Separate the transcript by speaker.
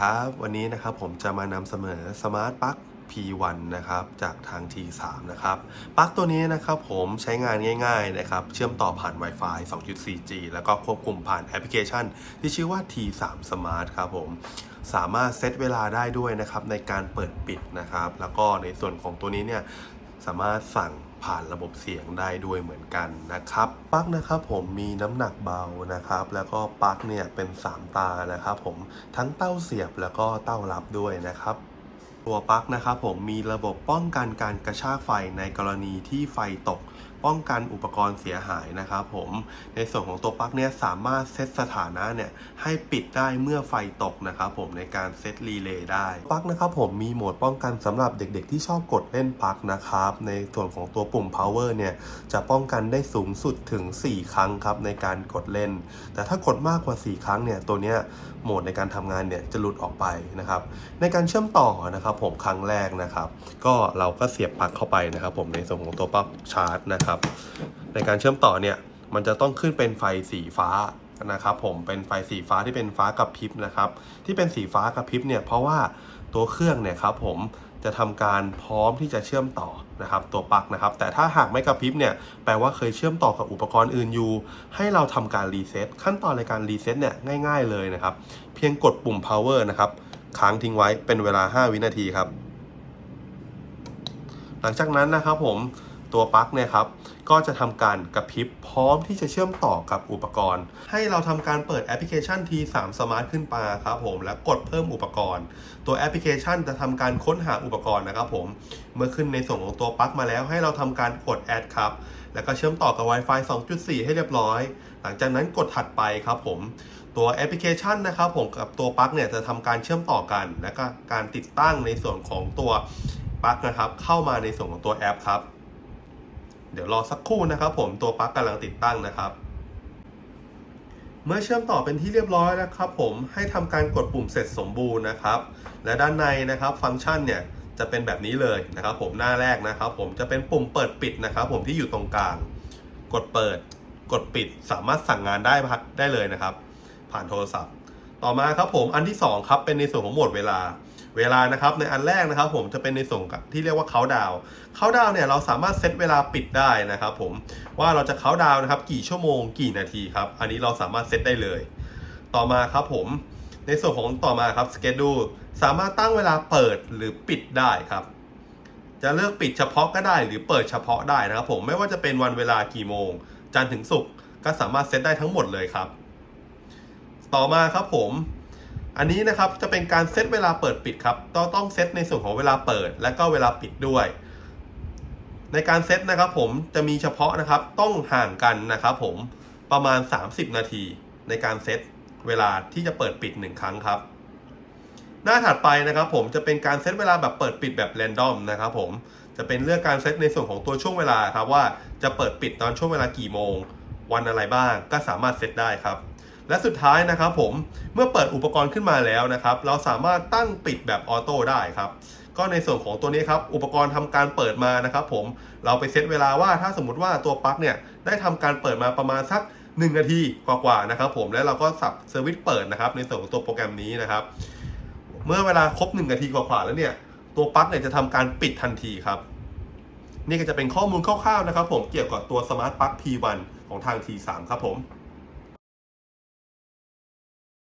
Speaker 1: ครับ วันนี้นะครับผมจะมานำเสนอสมาร์ทปลั๊ก P1 นะครับจากทาง T3 นะครับปลั๊กตัวนี้นะครับผมใช้งานง่ายๆนะครับเชื่อมต่อผ่าน Wi-Fi 2.4G แล้วก็ควบคุมผ่านแอปพลิเคชัน ที่ชื่อว่า T3 Smart ครับผมสามารถเซตเวลาได้ด้วยนะครับในการเปิดปิดนะครับ แล้วก็ในส่วนของตัวนี้เนี่ยสามารถสั่ง ผ่านระบบเสียงได้ด้วยเหมือนกันนะครับปลั๊กนะครับผมมีน้ำหนักเบานะครับ แล้วก็ปลั๊กเนี่ยเป็น 3 ตานะครับผมทั้งเต้าเสียบแล้วก็เต้ารับด้วยนะครับตัวปลั๊กนะครับผมมีระบบป้องกันการกระชากไฟในกรณีที่ไฟตก ป้องกันอุปกรณ์เสียหายนะครับผมในส่วนของตัวปลั๊กเนี่ยสามารถเซตสถานะเนี่ยให้ปิดได้เมื่อไฟตกนะครับผมในการเซตรีเลย์ได้ปลั๊กนะครับผมมีโหมดป้องกันสำหรับเด็กๆ ที่ชอบกดเล่นปลั๊กนะครับในส่วนของตัวปุ่ม power เนี่ยจะป้องกันได้สูงสุดถึง 4 ครั้งครับในการกดเล่น แต่ถ้ากดมากกว่า 4 ครั้งเนี่ยตัวเนี้ยโหมดในการทำงานเนี่ยจะหลุดออกไปนะครับในการเชื่อมต่อนะครับผมครั้งแรกนะครับก็เราก็เสียบปลั๊กเข้าไปนะครับผมในส่วนของตัวปลั๊กชาร์จนะครับในการเชื่อมต่อเนี่ยมันจะต้องขึ้นเป็นไฟสีฟ้านะครับผมเป็นไฟสีฟ้าที่เป็นฟ้ากระพริบนะครับ ที่เป็นสีฟ้ากระพริบเนี่ยเพราะว่าตัวเครื่องเนี่ยครับผมจะทำการพร้อมที่จะเชื่อมต่อนะครับตัวปลั๊กนะครับ แต่ถ้าหากไม่กระพริบเนี่ยแปลว่าเคยเชื่อมต่อกับอุปกรณ์อื่นอยู่ ให้เราทำการรีเซ็ตขั้นตอนในการรีเซ็ตเนี่ยง่ายๆเลยนะครับ เพียงกดปุ่ม power นะครับค้างทิ้งไว้เป็นเวลา 5 วินาทีครับ หลังจากนั้นนะครับผม ตัวปลั๊กเนี่ยครับก็จะทำการกระพริบพร้อมที่จะเชื่อมต่อกับอุปกรณ์ ให้เราทำการเปิดแอปพลิเคชัน T3 Smart ขึ้นมาครับผมแล้วกดเพิ่มอุปกรณ์ ตัวแอปพลิเคชันจะทำการค้นหาอุปกรณ์นะครับผมเมื่อขึ้นในส่วนของตัวปลั๊กมาแล้วให้เราทำการกด add ครับแล้วก็เชื่อมต่อกับ Wi-Fi 2.4 ให้เรียบร้อย หลังจากนั้นกดถัดไปครับผมตัวแอปพลิเคชันนะครับผมกับตัวปลั๊กเนี่ยจะทำการเชื่อมต่อกัน และก็การติดตั้งในส่วนของตัวปลั๊กนะครับเข้ามาในส่วนของตัวแอปครับ เดี๋ยวรอสักครู่นะครับ ผมตัวปลั๊กกำลังติดตั้งนะครับ เมื่อเชื่อมต่อเป็นที่เรียบร้อยนะครับ ผมให้ทำการกดปุ่มเสร็จสมบูรณ์นะครับ และด้านในนะครับฟังก์ชันเนี่ยจะเป็นแบบนี้เลยนะครับ ผมหน้าแรกนะครับ ผมจะเป็นปุ่มเปิดปิดนะครับ ผมที่อยู่ตรงกลาง กดเปิด กดปิดสามารถสั่งงานได้พักได้เลยนะครับ ผ่านโทรศัพท์ ต่อมาครับผมอันที่2ครับเป็นในส่วนของโหมดเวลา เวลานะครับในอันแรกนะครับ ผมจะเป็นในส่วนที่เรียกว่าเขาดาวเขาดาวเนี่ยเราสามารถเซตเวลาปิดได้นะครับ ผมว่าเราจะเขาดาวนะครับ กี่ชั่วโมงกี่นาทีครับ อันนี้เราสามารถเซตได้เลย ต่อมาครับผมในส่วนของต่อมาครับสเกดูสามารถตั้งเวลาเปิดหรือปิดได้ครับ จะเลือกปิดเฉพาะก็ได้ หรือเปิดเฉพาะได้นะครับ ผมไม่ว่าจะเป็นวันเวลากี่โมง จันทร์ถึงศุกร์ก็สามารถเซตได้ทั้งหมดเลยครับ ต่อมาครับผม อันนี้นะครับจะเป็นการเซตเวลาเปิดปิดครับต้องต้องเซตในส่วนของเวลาเปิด และก็เวลาปิดด้วย ในการเซตนะครับผมจะมีเฉพาะนะครับต้องห่างกันนะครับผมประมาณ 30 นาที ในการเซตเวลาที่จะเปิดปิด 1 ครั้งครับ หน้าถัดไปนะครับผมจะเป็นการเซตเวลาแบบเปิดปิดแบบแรนดอมนะครับผมจะเป็นเลือกการเซตในส่วนของตัวช่วงเวลาครับว่าจะเปิดปิดตอนช่วงเวลากี่โมง วันอะไรบ้างก็สามารถเซตได้ครับ และสุดท้ายนะครับผมเมื่อเปิดอุปกรณ์ขึ้นมาแล้วนะครับ เราสามารถตั้งปิดแบบออโต้ได้ครับก็ในส่วนของตัวนี้ครับ อุปกรณ์ทำการเปิดมานะครับผมเราไปเซตเวลาว่าถ้าสมมติว่าตัวปลั๊กเนี่ยได้ทำการเปิดมาประมาณสัก 1 นาทีกว่าๆนะครับผมแล้วเราก็สับเซอร์วิสเปิดนะครับ ในส่วนของตัวโปรแกรมนี้นะครับ เมื่อเวลาครบ 1 นาทีกว่าๆแล้วเนี่ยตัวปลั๊กเนี่ยจะทำการปิดทันทีครับ นี่ก็จะเป็นข้อมูลคร่าวๆนะครับ ผมเกี่ยวกับตัวสมาร์ทปลั๊ก P1 ของทาง T3 ครับผม